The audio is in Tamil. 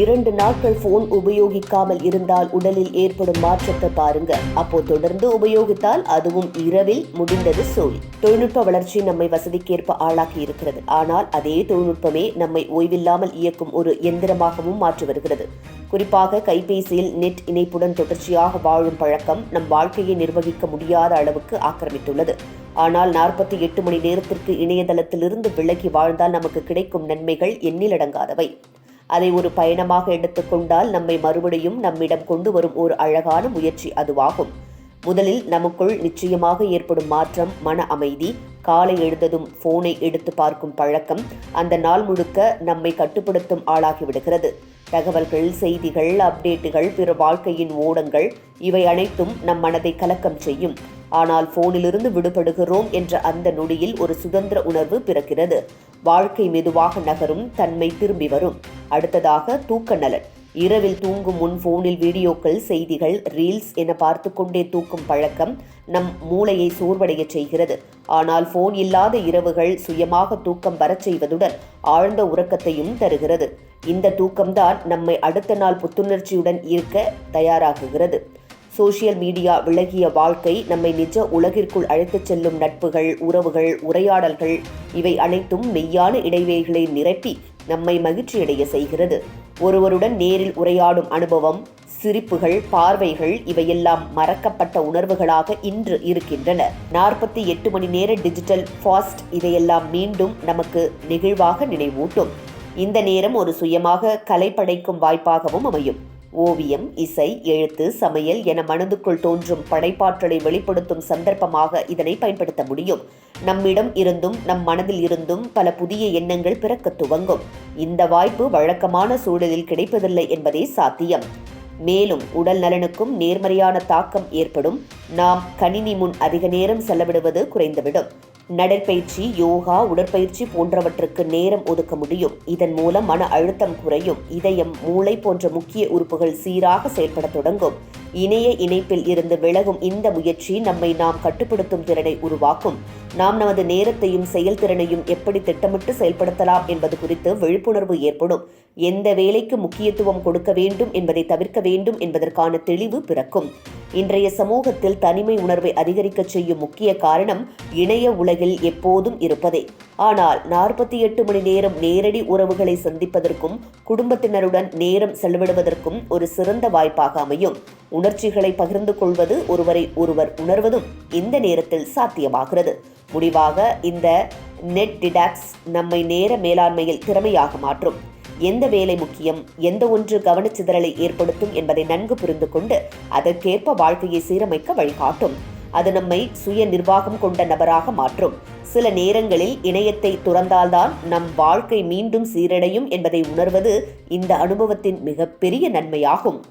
இரண்டு நாட்கள் போன் உபயோகிக்காமல் இருந்தால் உடலில் ஏற்படும் மாற்றத்தை பாருங்க. அப்போ தொடர்ந்து உபயோகித்தால் அதுவும் இரவில் முடிந்தது சோழி. தொழில்நுட்ப வளர்ச்சி நம்மை வசதிக்கேற்ப ஆளாக்கி இருக்கிறது. ஆனால் அதே தொழில்நுட்பமே நம்மை ஓய்வில்லாமல் இயக்கும் ஒரு எந்திரமாகவும் மாற்றி வருகிறது. குறிப்பாக கைபேசியில் நெட் இணைப்புடன் தொடர்ச்சியாக வாழும் பழக்கம் நம் வாழ்க்கையை நிர்வகிக்க முடியாத அளவுக்கு ஆக்கிரமித்துள்ளது. ஆனால் நாற்பத்தி எட்டு மணி நேரத்திற்கு இணையதளத்திலிருந்து விலகி வாழ்ந்தால் நமக்கு கிடைக்கும் நன்மைகள் எண்ணிலடங்காதவை அதை ஒரு பயணமாக எடுத்துக்கொண்டால் நம்மை மறுபடியும் நம்மிடம் கொண்டு வரும் ஒரு அழகான முயற்சி அதுவாகும். முதலில் நமக்குள் நிச்சயமாக ஏற்படும் மாற்றம் மன அமைதி காலை எழுந்ததும் போனை எடுத்து பார்க்கும் பழக்கம் அந்த நாள் முழுக்க நம்மை கட்டுப்படுத்தும் ஆளாகிவிடுகிறது தகவல்கள் செய்திகள் அப்டேட்டுகள் பிற வாழ்க்கையின் ஓடங்கள் இவை அனைத்தும் நம் மனதை கலக்கம் செய்யும். ஆனால் போனிலிருந்து விடுபடுகிறோம் என்ற அந்த நொடியில் ஒரு சுதந்திர உணர்வு பிறக்கிறது. வாழ்க்கை மெதுவாக நகரும் தன்மை திரும்பி வரும். அடுத்ததாக தூக்க நலன். இரவில் தூங்கும் முன் போனில் வீடியோக்கள் செய்திகள் ரீல்ஸ் என பார்த்து கொண்டே தூக்கும் பழக்கம் நம் மூளையை சோர்வடைய செய்கிறது. ஆனால் போன் இல்லாத இரவுகள் சுயமாக தூக்கம் வரச் செய்வதுடன் ஆழ்ந்த உறக்கத்தையும் தருகிறது. இந்த தூக்கம்தான் நம்மை அடுத்த நாள் புத்துணர்ச்சியுடன் இருக்க தயாராகுகிறது சோசியல் மீடியா விலகிய வாழ்க்கை நம்மை நிஜ உலகிற்குள் அழைத்துச் செல்லும் நட்புகள் உறவுகள் உரையாடல்கள் இவை அனைத்தும் மெய்யான இடைவெளிகளை நிரப்பி நம்மை மகிழ்ச்சியடைய செய்கிறது. ஒருவருடன் நேரில் உரையாடும் அனுபவம் சிரிப்புகள் பார்வைகள் இவையெல்லாம் மறக்கப்பட்ட உணர்வுகளாக இன்று இருக்கின்றன. நாற்பத்தி எட்டு மணி நேர டிஜிட்டல் ஃபாஸ்ட் இதையெல்லாம் மீண்டும் நமக்கு நெகிழ்வாக நினைவூட்டும். இந்த நேரம் ஒரு சுயமாக கலை படைக்கும் வாய்ப்பாகவும் அமையும். ஓவியம் இசை எழுத்து சமையல் என மனதுக்குள் தோன்றும் படைப்பாற்றலை வெளிப்படுத்தும் சந்தர்ப்பமாக இதனை பயன்படுத்த முடியும். நம்மிடம் இருந்தும் நம் மனதில் இருந்தும் பல புதிய எண்ணங்கள் பிறக்க துவங்கும். இந்த வாய்ப்பு வழக்கமான சூழலில் கிடைப்பதில்லை என்பதே சாத்தியம். மேலும் உடல் நலனுக்கும் நேர்மறையான தாக்கம் ஏற்படும். நாம் கணினி முன் அதிக நேரம் செலவிடுவது குறைந்துவிடும். நடைப்பயிற்சி யோகா உடற்பயிற்சி போன்றவற்றுக்கு நேரம் ஒதுக்க முடியும். இதன் மூலம் மன அழுத்தம் குறையும் இதயம் மூளை போன்ற முக்கிய உறுப்புகள் சீராக செயல்பட தொடங்கும். இணைய இணைப்பில் இருந்து விலகும் இந்த முயற்சி நம்மை நாம் கட்டுப்படுத்தும் திறனை உருவாக்கும். நாம் நமது நேரத்தையும் செயல்திறனையும் எப்படி திட்டமிட்டு செயல்படுத்தலாம் என்பது குறித்து விழிப்புணர்வு ஏற்படும். எந்த வேலைக்கு முக்கியத்துவம் கொடுக்க வேண்டும் என்பதை தவிர்க்க வேண்டும் என்பதற்கான தெளிவு பிறக்கும். இன்றைய சமூகத்தில் தனிமை உணர்வை அதிகரிக்கச் செய்யும் முக்கிய காரணம் இணைய உலகில் எப்போதும் இருப்பதே. ஆனால் நாற்பத்தி எட்டு மணி நேரம் நேரடி உறவுகளை சந்திப்பதற்கும் குடும்பத்தினருடன் நேரம் செலவிடுவதற்கும் ஒரு சிறந்த வாய்ப்பாக அமையும். உணர்ச்சிகளை பகிர்ந்து கொள்வது ஒருவரை ஒருவர் உணர்வதும் இந்த நேரத்தில் சாத்தியமாகிறது. முடிவாக இந்த நெட் டிடாக்ஸ் நம்மை நேர மேலாண்மையில் திறமையாக மாற்றும். எந்த வேலை முக்கியம் எந்த ஒன்று கவனச்சிதறலை ஏற்படுத்தும் என்பதை நன்கு புரிந்து கொண்டு அதற்கேற்ப வாழ்க்கையை சீரமைக்க வழிகாட்டும். அது நம்மை சுய நிர்வாகம் கொண்ட நபராக மாற்றும். சில நேரங்களில் இணையத்தை துறந்தால்தான் நம் வாழ்க்கை மீண்டும் சீரடையும் என்பதை உணர்வது இந்த அனுபவத்தின் மிகப்பெரிய நன்மையாகும்.